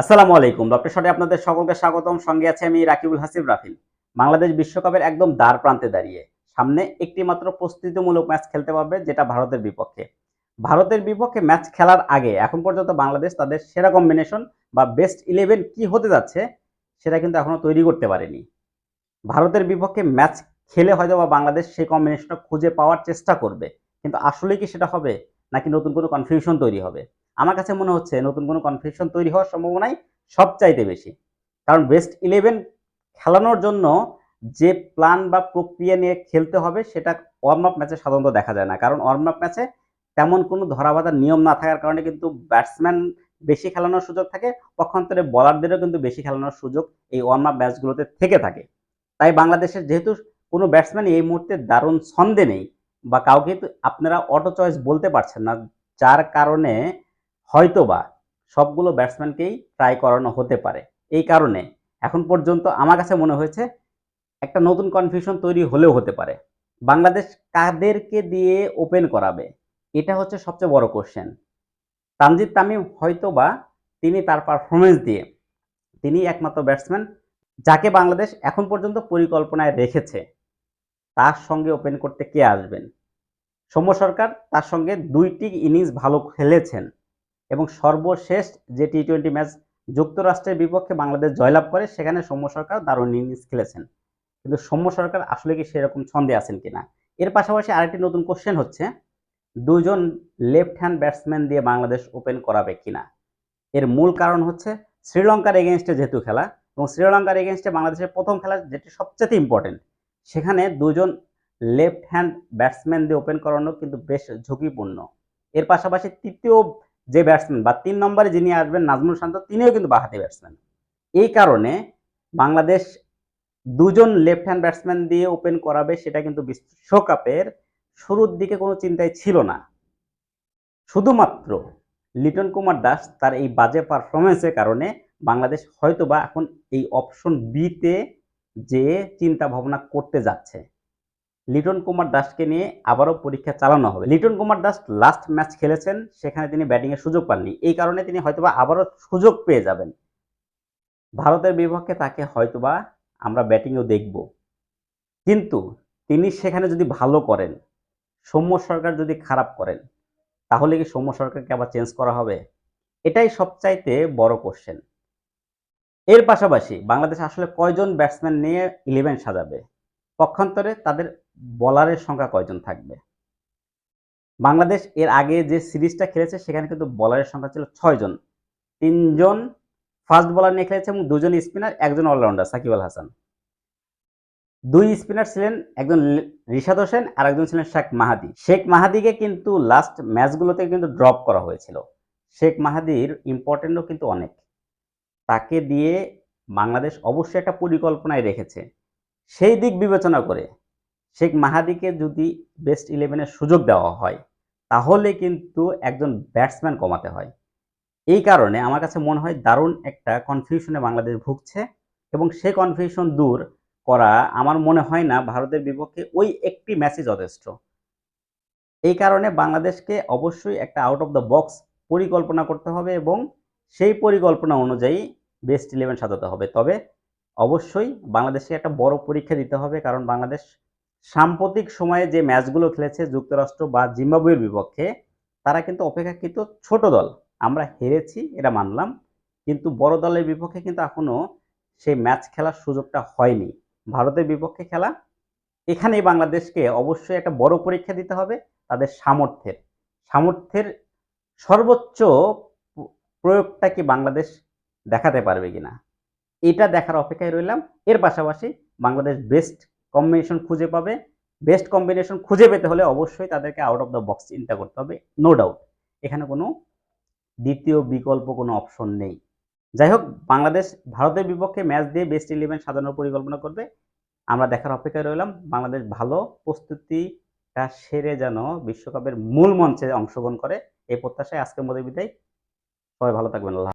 আসসালামু আলাইকুম। ডক্টর শটে আপনাদের সকলকে স্বাগতম। সঙ্গে আছে আমি রাকিবুল হাসিব রাফিল। বাংলাদেশ বিশ্বকাপের একদম দ্বার প্রান্তে দাঁড়িয়ে সামনে একটি মাত্র প্রস্তুতিমূলক ম্যাচ খেলতে পারবে, যেটা ভারতের বিপক্ষে। ভারতের বিপক্ষে ম্যাচ খেলার আগে, এখন পর্যন্ত বাংলাদেশ তাদের সেরা কম্বিনেশন বা বেস্ট ইলেভেন কি হতে যাচ্ছে, সেটা কিন্তু এখনও তৈরি করতে পারেনি। ভারতের বিপক্ষে ম্যাচ খেলে হয়তো বা বাংলাদেশ সেই কম্বিনেশনটা খুঁজে পাওয়ার চেষ্টা করবে, কিন্তু আসলে কি সেটা হবে, নাকি নতুন কোনো কনফিউশন তৈরি হবে? আমার কাছে মনে হচ্ছে নতুন কোনো কনফিউশন তৈরি হওয়ার সম্ভাবনাই সবচাইতে বেশি। কারণ বেস্ট ইলেভেন খেলানোর জন্য যে প্ল্যান বা প্রক্রিয়া নিয়ে খেলতে হবে, সেটা ওয়ার্ম আপ ম্যাচে সাধারণত দেখা যায় না। কারণ ওয়ার্ম আপ ম্যাচে তেমন কোনো ধরাবাঁধার নিয়ম না থাকার কারণে কিন্তু ব্যাটসম্যান বেশি খেলানোর সুযোগ থাকে, পক্ষান্তরে বলারদেরও কিন্তু বেশি খেলানোর সুযোগ এই ওয়ার্ম আপ ম্যাচগুলোতে থেকে থাকে। তাই বাংলাদেশের যেহেতু কোনো ব্যাটসম্যান এই মুহূর্তে দারুণ ছন্দে নেই, বা কাউকে আপনারা অটো চয়েস বলতে পারছেন না, যার কারণে হয়তোবা সবগুলো ব্যাটসম্যানকেই ট্রাই করানো হতে পারে। এই কারণে এখন পর্যন্ত আমার কাছে মনে হয়েছে একটা নতুন কনফিউশন তৈরি হলেও হতে পারে। বাংলাদেশ কাদেরকে দিয়ে ওপেন করাবে? এটা হচ্ছে সবচেয়ে বড় কোশ্চেন তানজিদ তামিম হয়তোবা তিনি তার পারফরমেন্স দিয়ে তিনি একমাত্র ব্যাটসম্যান যাকে বাংলাদেশ এখন পর্যন্ত পরিকল্পনায় রেখেছে। তার সঙ্গে ওপেন করতে কে আসবেন? সৌম্য সরকার তার সঙ্গে দুইটি ইনিংস ভালো খেলেছেন। এবং সর্বশেষ যে টি টোয়েন্টি ম্যাচ যুক্তরাষ্ট্রের বিপক্ষে বাংলাদেশ জয়লাভ করে, সেখানে সৌম্য সরকার দারুণ ইনিংস খেলেছেন। কিন্তু সৌম্য সরকার আসলে কি সেরকম ছন্দে আছেন কিনা? এর পাশাপাশি আরেকটি নতুন কোশ্চেন হচ্ছে, দুজন লেফট হ্যান্ড ব্যাটসম্যান দিয়ে বাংলাদেশ ওপেন করাবে কিনা? এর মূল কারণ হচ্ছে শ্রীলঙ্কার এগেনস্টে যেহেতু খেলা, এবং শ্রীলঙ্কার এগেনস্টে বাংলাদেশের প্রথম খেলা যেটি সবচেয়ে ইম্পর্টেন্ট সেখানে দুজন লেফট হ্যান্ড ব্যাটসম্যান দিয়ে ওপেন করানো কিন্তু বেশ ঝুঁকিপূর্ণ। এর পাশাপাশি তৃতীয় যে ব্যাটসম্যান বা তিন নম্বরে যিনি আসবেন নাজমুল শান্ত, তিনিও কিন্তু বাহাতি ব্যাটসম্যান এই কারণে বাংলাদেশ দুজন লেফট হ্যান্ড ব্যাটসম্যান দিয়ে ওপেন করাবে, সেটা কিন্তু বিশ্বকাপের শুরুর দিকে কোনো চিন্তাই ছিল না। শুধুমাত্র লিটন কুমার দাস তার এই বাজে পারফরমেন্সের কারণে বাংলাদেশ হয়তোবা এখন এই অপশন বিতে যে চিন্তা ভাবনা করতে যাচ্ছে। লিটন কুমার দাসকে নিয়ে আবারও পরীক্ষা চালানো হবে। লিটন কুমার দাস লাস্ট ম্যাচ খেলেছেন, সেখানে তিনি ব্যাটিংয়ের সুযোগ পাননি। এই কারণে তিনি হয়তোবা আবারও সুযোগ পেয়ে যাবেন। ভারতের বিপক্ষে তাকে হয়তোবা আমরা ব্যাটিংও দেখব। কিন্তু তিনি সেখানে যদি ভালো করেন, সৌম্য সরকার যদি খারাপ করেন, তাহলে কি সৌম্য সরকারকে আবার চেঞ্জ করা হবে? এটাই সবচাইতে বড় কোশ্চেন এর পাশাপাশি বাংলাদেশ আসলে কয়জন ব্যাটসম্যান নিয়ে ইলেভেন সাজাবে? পক্ষান্তরে তাদের বলারের সংখ্যা কয়জন থাকবে? বাংলাদেশ এর আগে যে সিরিজটা খেলেছে, সেখানে কিন্তু বলারের সংখ্যা ছিল ছয়জন। তিনজন ফাস্ট বলার নিয়ে খেলেছে এবং দুজন স্পিনার একজন অলরাউন্ডার সাকিব আল হাসান। দুই স্পিনার ছিলেন একজন রিশাদ হোসেন আর একজন ছিলেন শেখ মাহাদি। শেখ মাহাদিকে কিন্তু লাস্ট ম্যাচগুলোতে কিন্তু ড্রপ করা হয়েছিল। শেখ মাহাদির ইম্পর্টেন্টও কিন্তু অনেক। তাকে দিয়ে বাংলাদেশ অবশ্যই একটা পরিকল্পনায় রেখেছে। সেই দিক বিবেচনা করে শেখ মাহাদিকে যদি বেস্ট ইলেভেনের সুযোগ দেওয়া হয়, তাহলে কিন্তু একজন ব্যাটসম্যান কমাতে হয়। এই কারণে আমার কাছে মনে হয় দারুণ একটা কনফিউশনে বাংলাদেশ ভুগছে এবং সেই কনফিউশন দূর করা আমার মনে হয় না ভারতের বিপক্ষে ওই একটি ম্যাচই যথেষ্ট। এই কারণে বাংলাদেশকে অবশ্যই একটা আউট অফ দ্য বক্স পরিকল্পনা করতে হবে এবং সেই পরিকল্পনা অনুযায়ী বেস্ট ইলেভেন সাজাতে হবে। তবে অবশ্যই বাংলাদেশকে একটা বড় পরীক্ষা দিতে হবে, কারণ বাংলাদেশ সাম্প্রতিক সময়ে যে ম্যাচগুলো খেলেছে যুক্তরাষ্ট্র বা জিম্বাবুয়ের বিপক্ষে, তারা কিন্তু অপেক্ষাকৃত ছোট দল। আমরা হেরেছি, এটা মানলাম, কিন্তু বড় দলের বিপক্ষে কিন্তু এখনও সেই ম্যাচ খেলার সুযোগটা হয়নি। ভারতের বিপক্ষে খেলা, এখানেই বাংলাদেশকে অবশ্যই একটা বড় পরীক্ষা দিতে হবে তাদের সামর্থ্যের। সামর্থ্যের সর্বোচ্চ প্রয়োগটা কি বাংলাদেশ দেখাতে পারবে কিনা? এটা দেখার অপেক্ষায় রইলাম। এর পাশাপাশি বাংলাদেশ বেস্ট কম্বিনেশন খুঁজে পাবে। বেস্ট কম্বিনেশন খুঁজে পেতে হলে অবশ্যই তাদেরকে আউট অফ দ্য বক্স চিন্তা করতে হবে নো ডাউট এখানে কোনো দ্বিতীয় বিকল্প কোনো অপশন নেই। যাই হোক, বাংলাদেশ ভারতের বিপক্ষে ম্যাচ দিয়ে বেস্ট ইলেভেন সাজানোর পরিকল্পনা করবে। আমরা দেখার অপেক্ষায় রইলাম। বাংলাদেশ ভালো প্রস্তুতিটা সেরে যেন বিশ্বকাপের মূল মঞ্চে অংশগ্রহণ করে। এই প্রত্যাশায় আজকের মধ্যে বিদায়। সবাই ভালো থাকবেন, আল্লাহ